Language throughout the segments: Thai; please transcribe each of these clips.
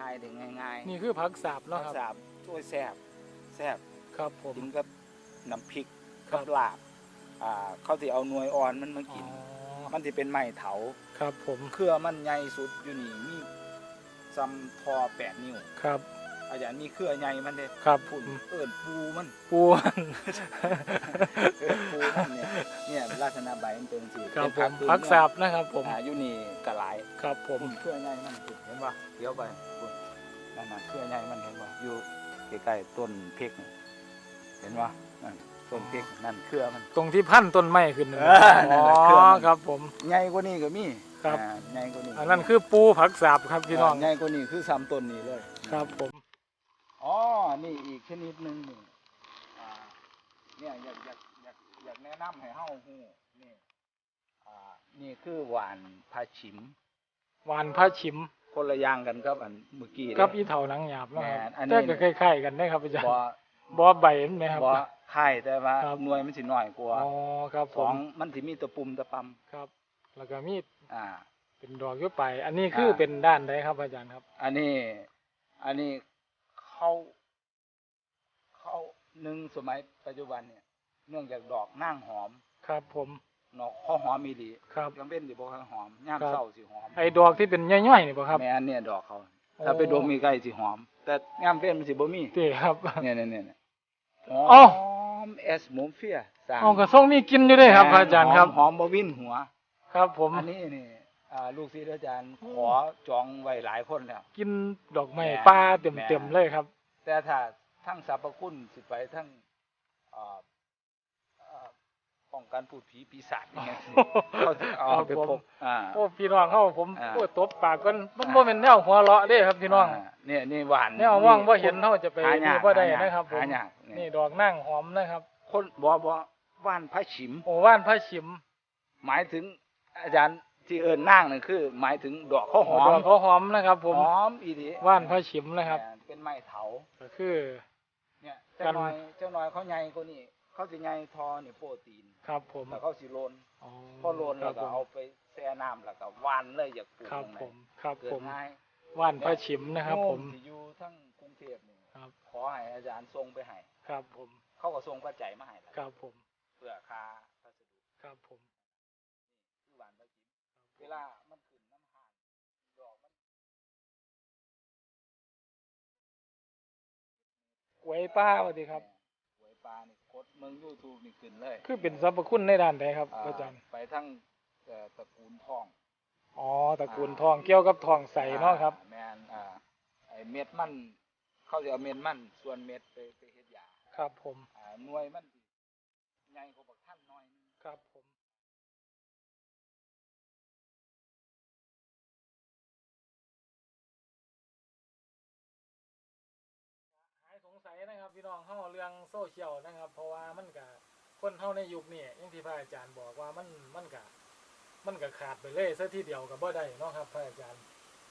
ทายถึงง่ายๆนี่คือผักสาบรัเนาะกครับษาช่วยแซ่บแซ่บครับผม กินกับน้ำพริกครักับ บลาบอ่าเขาสิเอาหน่วยอ่อนมันมาอ๋กิน อมันสิเป็นไม้เถา ครับผม เครือมันใหญ่สุดอยู่นี่มีซัมทอแปดนิ้ว ครับ อาจารย์มีเครือใหญ่มันเด้ครับพุ่นเอิ้นปูมันปูเอิ้นปูมันเนี่ยเนี่ยลักษณะใบมันเป็นสีครับผเป็นมพื้นผักเมืองสาบนะครับผม อ่าอยู่นี่กะหลายครับผผมมเครือใหญ่มันพุ่นเห็นป่ะเดี๋ยวไป พุ่นนั่นน่ะเครือใหญ่มันเห็นป่ะอยู่ใกล้ๆต้นพริกน่ะเห็นป่ะนั่นต้นพริกนั่นเครือมันตรงที่พันต้นไม้ขึ้นนั่นเออนั่อ๋นอแหละเครื่องมันครับผมใหญ่กว่านี้ก็มีครับอ่าใหญ่กว่านี้อันนั้นคือปูผักสาบครับพี่น้องาใหญ่กว่านี้คือซ้ำต้นนี้เลย ครับผมอ๋อนี่อีกชนิดหนึ่งนี่อ่าเนี่ยอยากอยากอยากอยากแนะนำให้เฮาฮู้นี่อ่านี่คือหวานผาฉิม หวานผ้าฉิม คนละอย่างกันครับ อันเมื่อกี้กับเด้อีเถาหนังหยาบเนาะครับแม่นอันนี้แต่ก็คล้ายๆกันนะครับอาจารย์บ่บ่ใบเห็นไหมครับบ่ไข่แต่ว่าครับหน่วยมันสิน้อยกว่าอ๋อครับสผอมงมันสิมีตะปุ่มตะปำครับ แล้วก็มีอ่า เป็นดอกอยุไป อันนี้คืออาเป็นด้านใดครับอาจารย์ครับ อันนี้ อันนี้เขาเขาหนึ่งสมัยปัจจุบันเนี่ย เนื่องจากดอกนั่งหอม ครับผม ดอกข้อหอมมีดีครับยังเป็นสิบ่ค่อยหอมย่ามครับ เศร้าสิหอมไอ้ดอกที่เป็นย่อยๆนี่ป่ะครับ แม่นเนี่ยดอกเขาโอ้ถ้าไปดมมีใกล้สิหอม แต่ย่ามเป็นมันสิบ่มีตีครับ เนี่ยเนี่ยเนี่ยหอ้าวอมเอสโมเฟียสามเอากระส่งมีกินอยู่ด้วยครับแม่นอาจารย์ครับ หอมหอมบ่วินหัว ครับ ผมอันนี้นี่อ่าลูกศิษย์อาจารย์ขอจองไว้หลายคนแล้ว กินดอกไม้แม่ป่าแม่เต็มๆเลยครับ แต่ถ้าทั้งสรรพคุณสิไปทั้งอ่าอ่า ป้องกันพูดผีปีศาจอย่างเงี้ยเขาจะเอาไปครับพผบมอ่าโอ้พี่น้องเฮาผมอ่าโอ้ตบปากกันมันบ่เป็นแนวหัวเราะเด้ครับพี่น้องาเนี่ยนี่หวานแนวว่างบ่เห็นเฮาจะไปหายากดูบ่ได้หายากนะครับผมหายากนี่นี่ดอกนั่งหอมนะครับ คนบ่บ่ว่านพระฉิมโอ้ว่านพระฉิม หมายถึงอาจารย์ที่เอิ้นนางนั่นคือ หมายถึงดอกข้าวหอดอมกเขาหอมนะครับ ผมหอมอีดีว่านพระฉิมนะครับแม่เป็นไม้เถาก็คือ เนี่ยกัเจ้านน้อยเจ้าน้อยเขาใหญ่กว่านี้ เขาสิใหญ่ทอนี่โปรตีนครับผมแล้วเขาสิโลนอ๋อพอโลนแล้วก็ครับเอาไปแช่น้ำแล้วก็หวานเลยอยากปลูกครับตรงไหนผมครับเกิผดมง่ายว่านพระฉิมนะครับ ผมโยที่อยู่ทั้งกรุงเทพนี่ครับขอให้อาจารย์ส่งไปให้ครับผมเขาก็ส่งปัจจัยมาให้แล้วครับผมเพื่อค่าพัสดุครับผมคือหวานพระฉิมเวลามันขึ้นน้ำหานดอกมันกล้วยป้าสวัสดีครับ หวยปลานี่กด เมืองยูทูบนี่ขึ้นเลยคือเป็นสรรพคุณในด้านใดครับอ่าอาจารย์ไปทั้งเอ่อตระกูลทองอ๋อตระกูลทองเกี่ยวกับทองใสเนาะครับอ่แมนอ่าไอเม็ดมันเขาจะเอาเม็ดมันส่วนเม็ดไปไปเฮ็ดยาครับผมอ่าหน่วยมันสิใหญ่กว่าบักท่านหน้อยนึงครับ พี่น้องเฮาเรื่องโซเชียลนะครับ เพราะว่ามันก็คนเฮาในยุคนี้อย่างที่พระอาจารย์บอกว่ามันมันก็มันก็ขาดไปเลยซะทีเดียวก็บ่ได้เนาะครับพระอาจารย์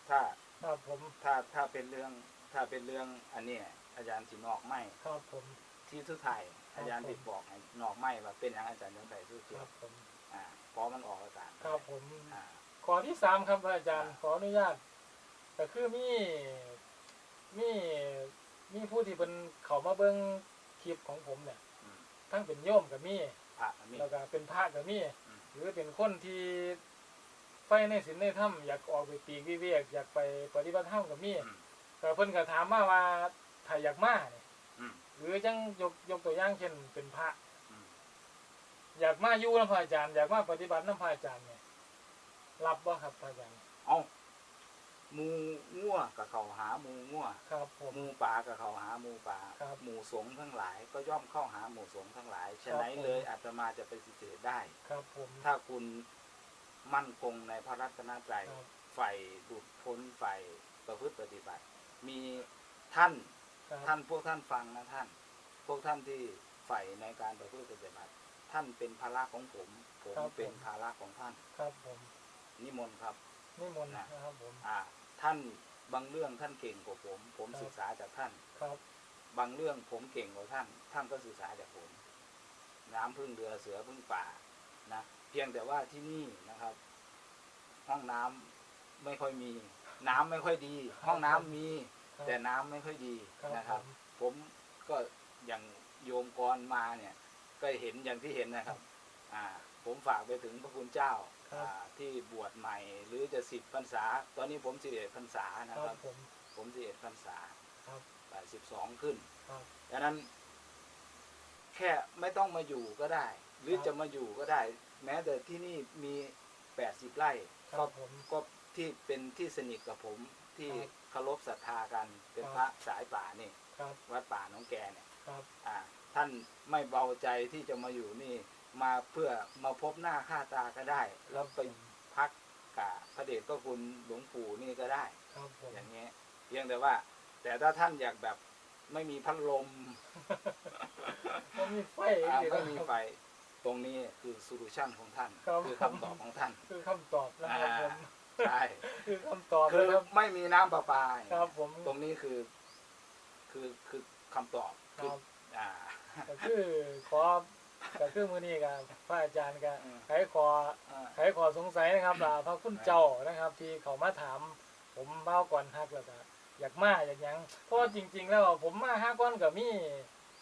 ถ้าครับผมถ้าถ้าเป็นเรื่องถ้าเป็นเรื่องอันเนี้ยอาจารย์สินอกไม่ครับผมที่สุดท้ายอาจารย์ติดบอกให้นอกไม่ว่าเป็นหยังอาจารย์ยังใส่สู้คเสียรับผมอ่าเพราะมันออกอากาศครับผมอ่าข้อที่สามครับพระอาจารย์ขออนุญาตก็คือมีมี มีผู้ที่เป็นเขามาเบิ้งคลิปของผมเนี่ยอืมทั้งเป็นโยมกับมีพระมี แล้วก็เป็นพระกับมีอืม หรือเป็นคนที่ไฟในศีลในถ้ำอยากออกไปปีกวิเวกอยากไปปฏิบัติธรรมกับมีอืมแต่เพิ่นก็ถามมาว่าถ้าอยากมาเนี่ยอืมหรือจังยกยกตัวอย่างเช่นเป็นพระ อืมอยากมาอยู่น้ำพระอาจารย์อยากมาปฏิบัติน้ำพระอาจารย์เนี่ยรับบ่ครับพระอาจารย์เอาห มูงัวกับเขาหาหมูงัวครับผมหมูป่ากับเขาหาหมูป่าครับหมูสงฆ์ทั้งหลาย ก็ย่อมเข้าหาหมูสงฆ์ทั้งหลายฉะนั้นผมเลยอาตมาจะไปสิเสธได้ ครับผมถ้าคุณมั่นคงในพระรัตนตรัยครับใฝ่ดุดพ้นใฝ่ประพฤติปฏิบัติ มีท่านครับท่านพวกท่านฟังนะท่าน พวกท่านที่ใฝ่ในการประพฤติปฏิบัติ ท่านเป็นภาระของผม ผมเป็นภาระของท่าน ครับผมนิมนต์ครับนิมนต์นะครับผมอ่า ท่านบางเรื่องท่านเก่งกว่าผม ผมครับศึกษาจากท่านครับ บางเรื่องผมเก่งกว่าท่าน ท่านก็ศึกษาจากผม น้ำพึ่งเรือเสือพึ่งป่านะเพียงแต่ว่าที่นี่นะครับ ห้องน้ำไม่ค่อยมี น้ำไม่ค่อยดี ห้องน้ำมีครับแต่น้ำไม่ค่อยดีครับนะครับผมผมก็อย่างโยมกรมาเนี่ย ก็เห็นอย่างที่เห็นนะครับ อ่า ผมฝากไปถึงพระคุณเจ้าครับ อ่าที่บวชใหม่ หรือจะสิบพรรษา ตอนนี้ผมสิบเอ็ดพรรษานะคครัรับบ ผม ผมสิบเอ็ดพรรษาครับแปดสิบสองขึ้นครับดังนั้น แค่ไม่ต้องมาอยู่ก็ได้ หรือครับ จะมาอยู่ก็ได้ แม้แต่ที่นี่มีแปดสิบไร่ ครัก็บผม ก็ที่เป็นที่สนิทกับผมที่ครับเคารพศรัทธากันเป็นครับพระสายป่านี่ครับวัดป่าหน้องแกเนี่ยครับ อ่าท่านไม่เบาใจที่จะมาอยู่นี่ มาเพื่อมาพบหน้าค่าตาก็ได้ แล้วไปพักกับพระเดชพระคุณหลวงปู่นี่ก็ได้ครับผมอย่างเงี้ยเพียงแต่ว่า แต่ถ้าท่านอยากแบบไม่มีพัดลมก็มีไฟอ่าอีกไม่มีนะครับไฟ ตรงนี้คือโซลูชันของท่าน ครับคือคำตอบของท่านคือคำตอบนะครับผมใช่คือคำตอบคืนะอครับ ไม่มีน้ำประปาครับผม ตรงนี้คือ คือคือคำตอบคคือรับ อ่า ก็คือขอ ก็คือมื้อนี้ก็พระอาจารย์ก็อืมไขขออ่าไขขอสงสัยนะครับอ่าพระคุณเจ้านะครับ ที่เขามาถาม ผมเบ้าก่อนฮักแล้วก็อยากมาอยากหยังเพราะว่าจริง ๆ แล้วผมมาฮักก่อนก็มี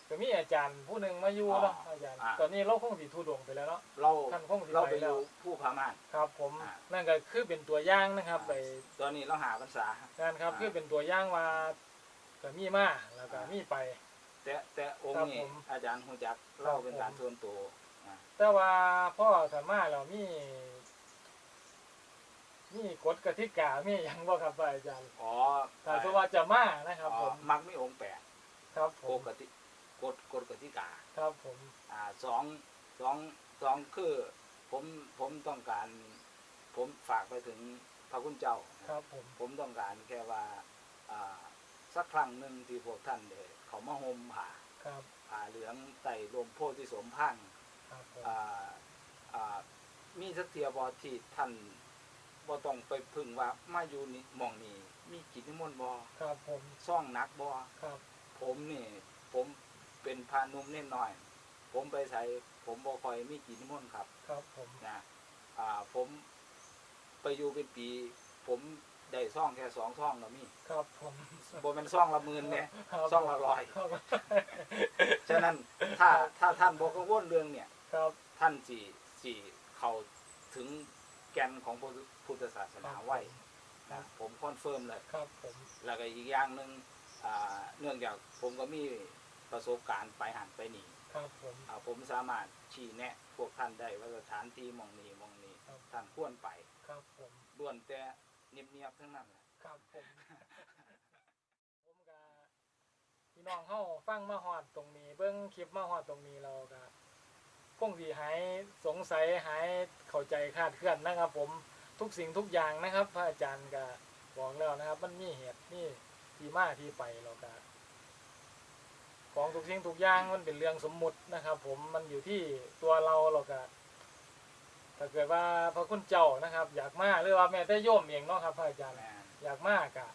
ก็มีอาจารย์ผู้หนึ่งมาอยู่เนาะอาจารย์ ตอนนี้เราคงสิทุดงไปแล้วเนาะเราท่านคงสิเราไปไปแล้ดูวผู้พามานครับ ผมอ่านั่นก็คือเป็นตัวอย่างนะครับไปตอนนี้เราหาภาษางานครับอ่าคือเป็นตัวอย่างว่าก็มีมาแล้วก็อ่ามีมีไป แต่แต่องครัค์บนี้ผม อาจารย์หูจักเล่าเป็นครับผมการส่วนตัวอ่าแต่ว่าพ่อสามารถเรามี มีกฎกติกามีหยังบ่ครับอาจารย์อ๋อถ้าสมมติว่าจะมานะครับอ๋อผมมักไม่องค์แปดครับผกมฎกติกฎกฎกติกา ครับผม อ่าสองสองสองคือผมผมต้องการ ผมฝากไปถึงพระคุณเจ้านะครับผม ผมต้องการแค่ว่าอ่าสักครั้งหนึ่งที่พวกท่านเด เขามาห่มผ้าครับผ้าเหลืองไต่ลมโพธิสมพันธ์ครับผมอ่าอ่ามีสักเทียบอที่ท่านบ่ต้องไปพึ่งว่ามาอยู่นี่หมองนี่มีกิจนิมนต์บอครับผมซ่องหนักบอครับผมนี่ ผมเป็นพานุ่มเน่นน้อย ผมไปใส่ผมบ่คอยมีกิจนิมนต์ครับ ครับผมนะอ่าผมไปอยู่เป็นปี ผม ได้ซ่องแค่สองซ่องแล้วมีครับผมบ่เป็นซ่องละหมื่นเนี่ยครับซ่องละร้อยครับฉะนั้นถ้าถ้าท่านบ่กังวลเรื่องเนี่ยครับท่านสี่สี่เข้าถึงแกนของพุทธพุทธศาสนาไว้นะผมคอนเฟิร์มเลยครับผมแล้วก็อีกอย่างหนึ่งอ่าเนื่องจากผมก็มีประสบการณ์ไปหันไปหนีครับผมอ่าผมสามารถชี้แนะพวกท่านได้ว่าสถานที่หมองนี้หมองนี้ครับท่านควรไปครับผมล้วนแต่ เงียบๆทั้งนั้นแหละครับผม ผมก็พี่น้องเฮาฟังมาฮอดตรงนี้ เบิ่งคลิปมาฮอดตรงนี้เราก็คงสิหายสงสัยหายเข้าใจคาดเคลื่อนนะครับ ผมทุกสิ่งทุกอย่างนะครับ พระอาจารย์ก็บอกแล้วนะครับ มันมีเหตุนี่ที่มาที่ไปเราก็ของทุกสิ่งทุกอย่างมันเป็นเรื่องสมมุตินะครับ ผมมันอยู่ที่ตัวเราเราก็ ถ้าเกิดว่าพระคุณเจ้านะครับ อยากมาหรือว่าแม้แต่โยมเองเนาะครับพระอาจารย์แม่นอยากมากอะ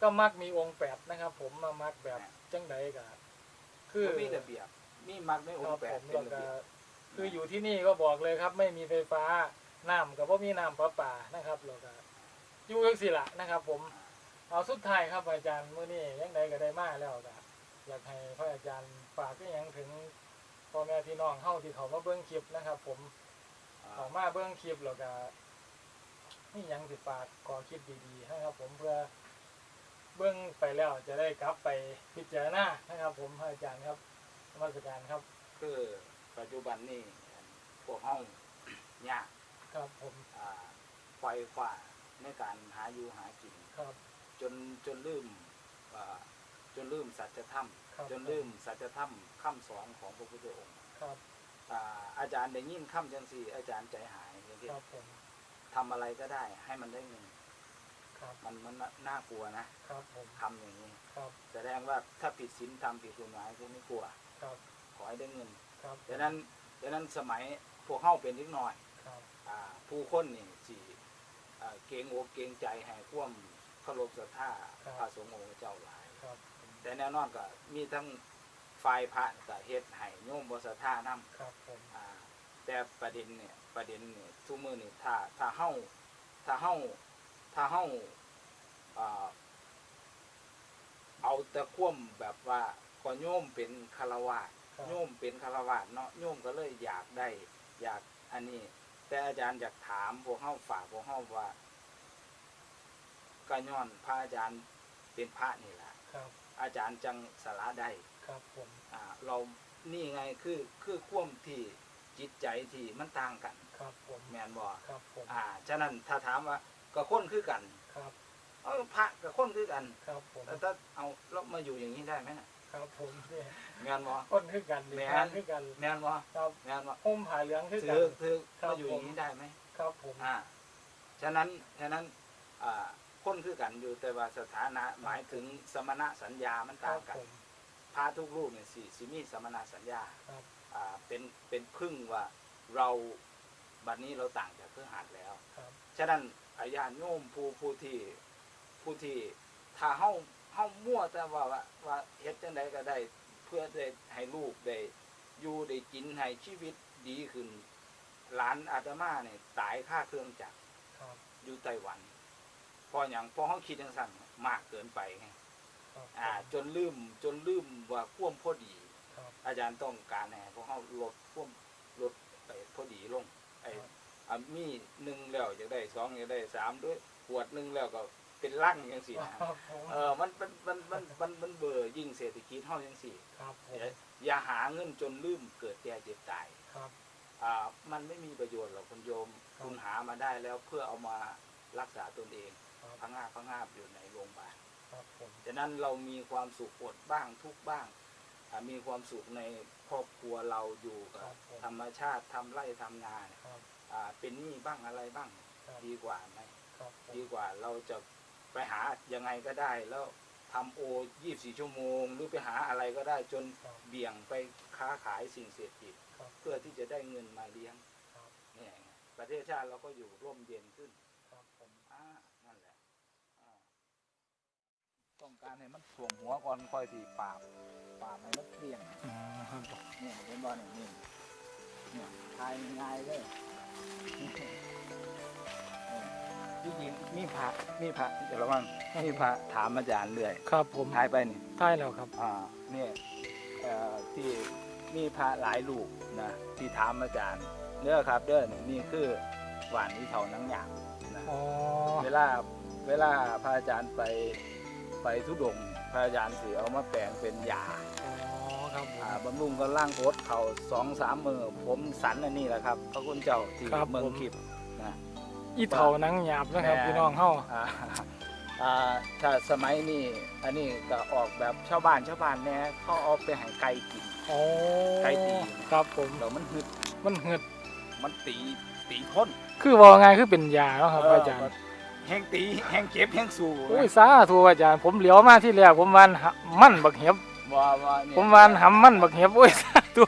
ก็มักมีองค์แปดนะครับ ผมมามักแบบจังใดกะคือบ่มีระเบียบมีมักไม่อคงรับค์แปผดมเป็นแล้วระก็เบียบคืออยู่ที่นี่ก็บอกเลยครับ ไม่มีไฟฟ้าน้ำกับว่ามีน้ำประปานะครับแล้วก็อยู่ยังสิละนะครับ ผมเอาสุดท้ายครับอาจารย์เมื่อนี้ยังไดก็ได้มาแล้วก็อยากให้พระอาจารย์ฝากที่ยังถึงพ่อแม่พี่น้องเฮาที่เขามาเบิ้งคลิปนะครับ ผม อ่าเขามาเบิ้งคลิปแล้วก็นี่ยังสิฝากขอคิดดีๆนะครับ ผมเพื่อเบิ้งไปแล้วจะได้กลับไปพิจารณานะครับ ผมพระอาจารย์ครับนมาสการครับ คือปัจจุบันนี่พวกเฮายากครับผมอ่าไฟฟ้าในการหาอยู่หากินครับ จนจนลืมอ่าจนลืมสัจธรรมครับจนลืมสัจธรรมคำสอนของพระพุทธองค์ครับ อ่าอาจารย์ได้ยินคำจังสี่ อาจารย์ใจหายอย่างที่ครับผมทำอะไรก็ได้ ให้มันได้เงินครับมันมันน่ากลัวนะครับผมทำอย่างนี้ครับแสดงว่าถ้าผิดศีลทำผิดกฎหมายก็ไม่กลัว ครับขอให้ได้เงินครับดังนั้นดังนั้นสมัยพวกเข้าเป็นนิดหน่อยครับอ่าผู้คนนี่สิอ่าเกรงอกเกรงใจให้ควมเคารพศรัทธาพระสงฆ์องค์เจ้าหลาย ครับแต่แน่นอนก็มีทั้ง ฝ่ายพระกับเฮ็ดให้โยมบ่ศรัทธานำครับผมอ่าแต่ประเด็นเนี่ยประเด็นเนี่ยทุกมือนี่ถ้าถ้าเฮาถ้าเฮาถ้าเฮาอ่าเอาแต่คว่ำแบบว่าก็โยมเป็นคารวะครับโยมเป็นคารวะเนาะโยมก็เลยอยากได้ อยากอันนี้ แต่อาจารย์อยากถามพวกเฮาฝากพวกเฮาว่าก็ย้อนพระอาจารย์เป็นพระนี่แหละครับอาจารย์จังสละได้ ครับผมอ่าเรานี่ไงคือคือความที่จิตใจที่มันต่างกัน ครับผมแม่นบ่ครับผมอ่าฉะนั้นถ้าถามว่าก็คนคือกันครับเออพระกับคนคือกันครับผมแต่ถ้าเอาเรามาอยู่อย่างนี้ได้ไหมน่ะครับผมเนี่ยแม่นบ่คนคือกันนี่แม่นทานคือกันแม่นบ่ครับแม่นบ่ห่มผ้าเหลืองคือกัถืนอถือครับมาอยู่อย่างนี้ได้ไหมครับผมอ่าฉะนั้นฉะนั้นอ่าคนคือกันอยู่แต่ว่าสถานะหมายถึงสมณะสัญญามันครัต่างบกันผม พระทุกรูปเนี่ยสิสิมีสมณะสัญญาครับ อ่าเป็นเป็นพึ่งว่าเราบัดนี้เราต่างจากเครือหัดแล้ว ครับฉะนั้นอาญาโยมผู้ผู้ที่ผู้ที่ถ้าเฮาเฮามั่วแต่ว่าว่าว่าเฮ็ดจังไดก็ได้เพื่อได้ให้ลูกได้อยู่ได้กินให้ชีวิตดีขึ้น หลานอาตมาเนี่ยตายค่าเครื่องจักรครับอยู่ไต้หวันเพออย่างพอเฮาคิดจังซั่นมากเกินไปไง ครับอ่าจนลืมจนลืมว่าความพอดี ครับอาจารย์ต้องการให้พวกเขาลดพ่วามลดไปพอดีลงไอ้ครับอะมีหนึ่งแล้วอยากได้สองอยากได้สามด้วยขวดหนึ่งแล้วก็เป็นลั่งยังสี่นะครับผม เออมันมันมันมันมันมันเบื่อยิ่งเศรษฐกิจเท่ายังสี่ ครับผมอย่าอย่าหาเงินจนลืมเกิดแก่เจ็บตายครับ อ่ามันไม่มีประโยชน์หรอกคุณโยม ครับ คุณหามาได้แล้วเพื่อเอามารักษาตนเองครับ พังงาบพังงาบอยู่ในโรงพยาบาล ครับผมฉะนั้นเรามีความสุขอดบ้างทุกข์บ้างอ่ามีความสุขในครอบครัวเราอยู่กับครับผม ธรรมชาติทำไร่ทำนาเนี่ยครับ อ่าเป็นหนี้บ้างอะไรบ้างครับ ดีกว่าไหม ครับผมดีกว่าเราจะไปหายังไงก็ได้ แล้วทำโอยี่สี่ชั่วโมง หรือไปหาอะไรก็ได้จนครับเบี่ยงไปค้าขายสิ่งเสพติดครับ เพื่อที่จะได้เงินมาเลี้ยงครับ เนี่ยไงประเทศชาติเราก็อยู่ร่มเย็นขึ้น ครับผม อ่านั่นแหละอ่า ต้องการให้มันถ่วมหัวก่อนค่อยสีปราบปราบให้มันเปลี่ยงอ๋อครับผมเนี่ยเห็นบอลนี่เนี่ยทายง่ายเลยที่จริงมีพระมีพระเดี๋ยวระวังมีพระถามอาจารย์เรื่อยครับผมทายไปนี่ใช่แล้วครับอ่าเนี่ยเอ่อที่มีพระหลายลูกนะที่ถามอาจารย์เด้อครับเด้อนี่นี่คือหวานที่เท่านังหยางนะอ๋อเวลาเวลาพระอาจารย์ไป ไปทุดงค์พระอาจารย์สิเอามาแปลงเป็นยาอ๋อครับผม อ่าบำรุงก็ล่างโคตเขาสองสามมือผมสันอันนี้แหละครับพระคุณเจ้าที่ครับเมืองผมคลิปนะอีเท่าหนังหยาบนะครับแม่ พี่น้องเฮา อ่าอ่าถ้าสมัยนี้อันนี้ก็ออกแบบชาวบ้านชาวบ้านแน่เขาเอาไปให้ไก่กินอ๋อไก่ตี ครับผมแล้วมันหึดมันเหือดมันตีตีพ้นคือว่าไงคือเป็นยาเนาะครับเอาจารย์ แห้งตีแห้งเจ็บแห้งสู้โอ้ยสาธุอาจารย์ผมเหลียวมาที่แรกผมวานหะมันบักเหียบว่าว่าเนี่ยผมวานหำมันบักเหียบโอ้ยสาธุ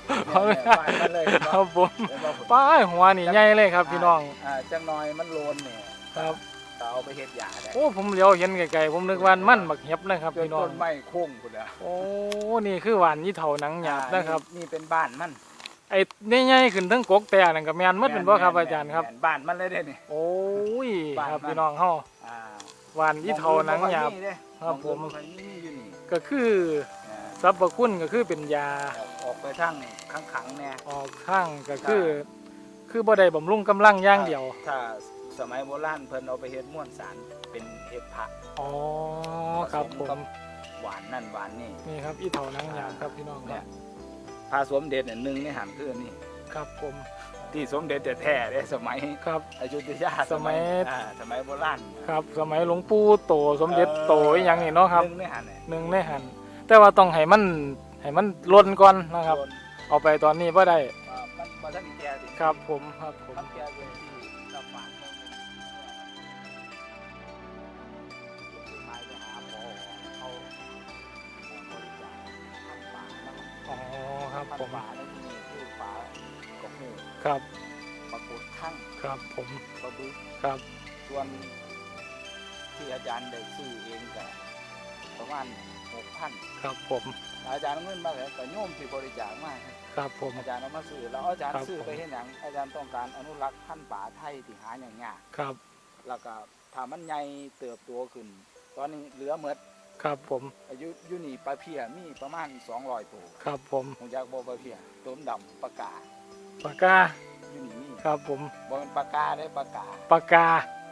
เนี่ยเนี่ยป้ายมันเลยครับผมเห็นบ่ป้ายหัวนี่ใหญ่เลยครับพี่น้องอ่าจังน้อยมันโลนเนี่ยครับก็เอาไปเฮ็ดยาได้โอ้ผมเหลียวเห็นไกลๆผมนึกว่ามันบักเหียบนะครับจนพี่น้อต้งนไม้โค้งพุ่นน่ะโอ้นี่คือหวานยี่เท่าหนังหยาบนะครับอ่านี่เป็นบ้านมัน ไอ้ใหญ่ๆขึ้นทั้งกกแต่นั่นก็แม่นหมดเป็นบ่ครับอาจารย์ครับ แม่นบ้านมันเลยเด้นี่ โอ้ยบ้าน ครับมันพี่น้องเฮาอ่าหวานยี่เท่าหนังหยาบมองดูเด้ครับผมองดูบ่ค่อยมีอยู่นี่ก็คืออ่าสรรพคุณก็คือเป็นยาออกไปทางข้างขังๆแน่ออกข้างก็คือ คือบ่ได้บำรุงกำลังอย่างเดียว ถ้าสมัยโบราณเพิ่นเอาไปเฮ็ดม้วนสารเป็นเห็ดผักอ๋อครับผกัมหวานนั่นหวานนี่ นี่ครับอีเท่าหนังหยาบครับพี่น้องคเนี่รัยบ พระสมเด็จเนี่ยหนึ่งในหันคือนี่ครับผม ที่สมเด็จแท้ๆเด้สมัยครับ อยุธยาสมัย อ่าสมัยโบราณครับ สมัยหลวงปู่โตสมเด็จโตอหยังนี่เนาะครับ หนึ่งในหันเนี่ยหนึ่งในหัน แต่ว่าต้องให้มันให้มันล้นก่อนนะครับ โดนเอาไปตอนนี้บ่ได้ อ่ามันบ่ทันได้แก่สิครับผมครับผม มันแก่เป็น ครับผทำมป่าในที่นี่คือป่ากระหูครับปรากฏข้างครับผมปลาบึกครับส่วนที่อาจารย์ได้ซื้อเองก็ประมาณหกพันครับผมอาจารย์เอาเงินมาแล้วก็โยมที่บริจาคมาครับครับผม อาจารย์เอามาซื้อแล้วอาจารย์ครับซื้อผมไปเห็นอย่างอาจารย์ต้องการอนุรักษ์พันธุ์ป่าไทยที่หาอย่างยากครับแล้วก็ถ้ามันใหญ่เติบโตขึ้นผตอนนี้เหลือหมด ครับผม อายุอยุนี่ปลาเพียมีประมาณ200ตัวครับผมหูจากบ่ปลาเพียต้นดำปลากาปากกาอยู่นี่มีครับผมบ่เป็นปลากาได้ปลากาปากกา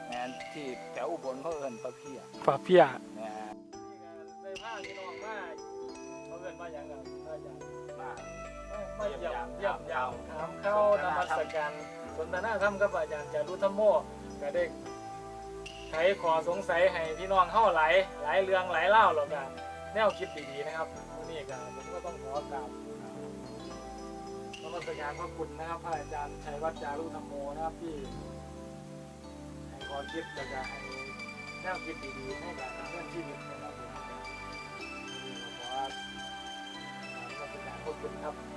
แม่นที่แถวอุบลเขาเอิ้นปลาเพียปลาเพียแม่นได้ผ้าพี่น้องมาเขาเอิ้นว่าหยังครับอาจารย์มามาเยี่ยมเยี่เยี่ยยมมยามยามถามเข้านมัสการสนทนาธรรมกับอาจารย์จารุธรรมโมก็ได้ ไขขอสงสัยให้พี่น้องเข้าไหลหลายเรื่องหลายเล่าวแล้วก็แนวคิดดีๆนะครับวันนี้ก็ผมก็ต้องขอกราบนมัสการพระคุณนะครับพระอาจารย์ชัยวัฒน์จารุธรรมโมนะครับที่ให้ขอคิดแล้วก็ให้แนวคิดดีๆให้กับเพื่อนชีวิตนะครับผมวันนี้ก็ขอนมัสการพระคุณครับ